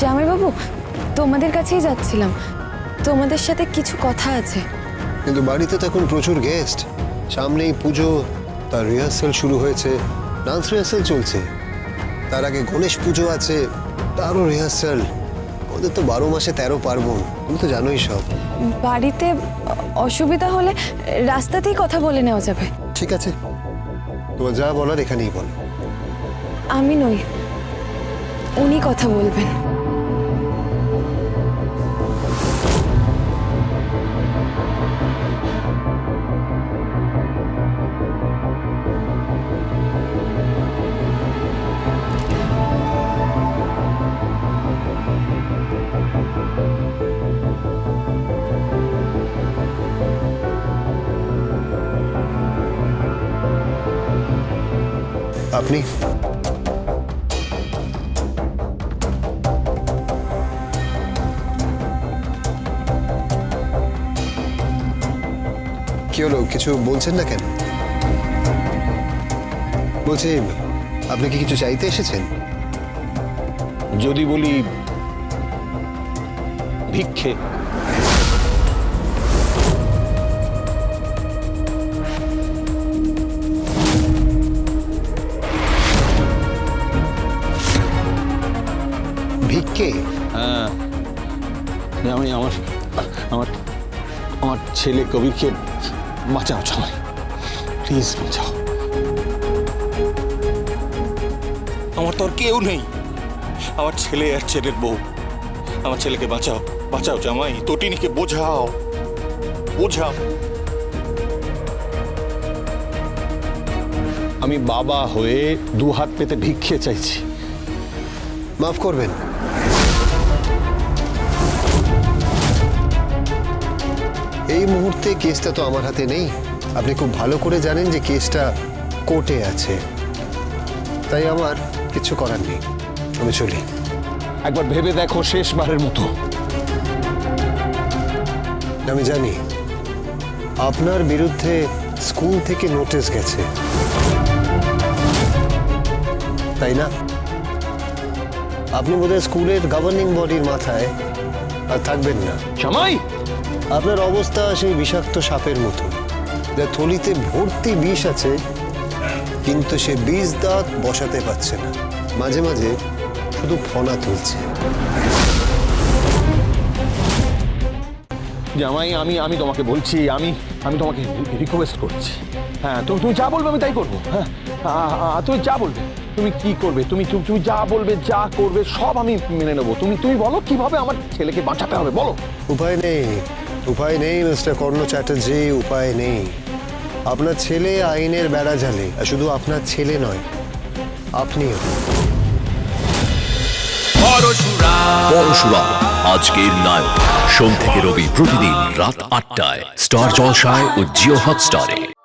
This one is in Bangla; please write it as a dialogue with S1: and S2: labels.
S1: জামাইবাবু তোমাদের কাছেই যাচ্ছিলাম। তোমাদের সাথে কিছু কথা আছে।
S2: কিন্তু বাড়িতে তো এখন প্রচুর গেস্ট সামনেই পুজো তার রিহার্সাল শুরু হয়েছে ডান্স রিহার্সাল চলছে। তার আগে গণেশ পুজো আছে তারও রিহার্সাল ওদের তো বারো মাসে তেরো পার্বণ তুমি তো জানোই সব।
S1: বাড়িতে অসুবিধা হলে রাস্তাতেই কথা বলে নেওয়া যাবে।
S2: ঠিক আছে। তোমার যা বলার এখানেই বল।
S1: আমি নই উনি কথা বলবেন।
S2: আপনি? কি হলো? কিছু বলছেন না কেন? বলছি, আপনি কি কিছু চাইতে এসেছেন?
S3: যদি বলি, ভিক্ষে।
S2: ভিক্ষে
S3: হ্যাঁ। আমি আমার আমার আমার ছেলে কবিরকে বাঁচাও চালাই প্লিজ বাঁচাও। আমার তো আর কেউ নেই। আমার ছেলে আর ছেলের বউ। আমার ছেলেকে বাঁচাও বাঁচাও জামাই তটিনীকে বোঝাও। বোঝাও। আমি বাবা হয়ে দু হাত পেতে ভিক্ষে চাইছি।
S2: মাফ করবেন এই মুহূর্তে কেসটা তো আমার হাতে নেই। আপনি খুব ভালো করে জানেন যে কেসটা কোর্টে আছে। তাই আমার কিছু করার নেই। আমি চলি।
S3: একবার ভেবে দেখো শেষবারের মতো।
S2: আমি জানি। আপনার বিরুদ্ধে স্কুল থেকে নোটিশ গেছে। তাই না? আপনি বোধহয় স্কুলের গভর্নিং বডির মাথায় আর থাকবেন না।
S3: জামাই
S2: আপনার অবস্থা সেই বিষাক্ত সাপের মতো। যা থলিতে ভর্তি বিষ আছে কিন্তু সে বিষ দাঁত বসাতে পারছে না। মাঝে মাঝে শুধু ফনা তুলছে।
S3: জামাই আমি আমি তোমাকে বলছি আমি আমি তোমাকে রিকোয়েস্ট করছি। হ্যাঁ তুমি তুমি যা বলবে আমি তাই করব। হ্যাঁ তুমি যা বলবে। তুমি কি করবে? তুমি তুমি যা বলবে যা করবে সব আমি মেনে নেব। তুমি তুমি বলো কীভাবে আমার ছেলেকে বাঁচাতে হবে? বলো।
S2: উপায় নেই। উপায় নেই মিস্টার কর্ণ চ্যাটার্জি উপায় নেই। আপনার ছেলে আইনের বেড়া জালে আর শুধু আপনার ছেলে নয় আপনিও।
S4: পরশুরাম আজকের নায়ক। সোম থেকে রবি প্রতিদিন রাত আটটায়। স্টার জলসায় ও জিও হটস্টারে।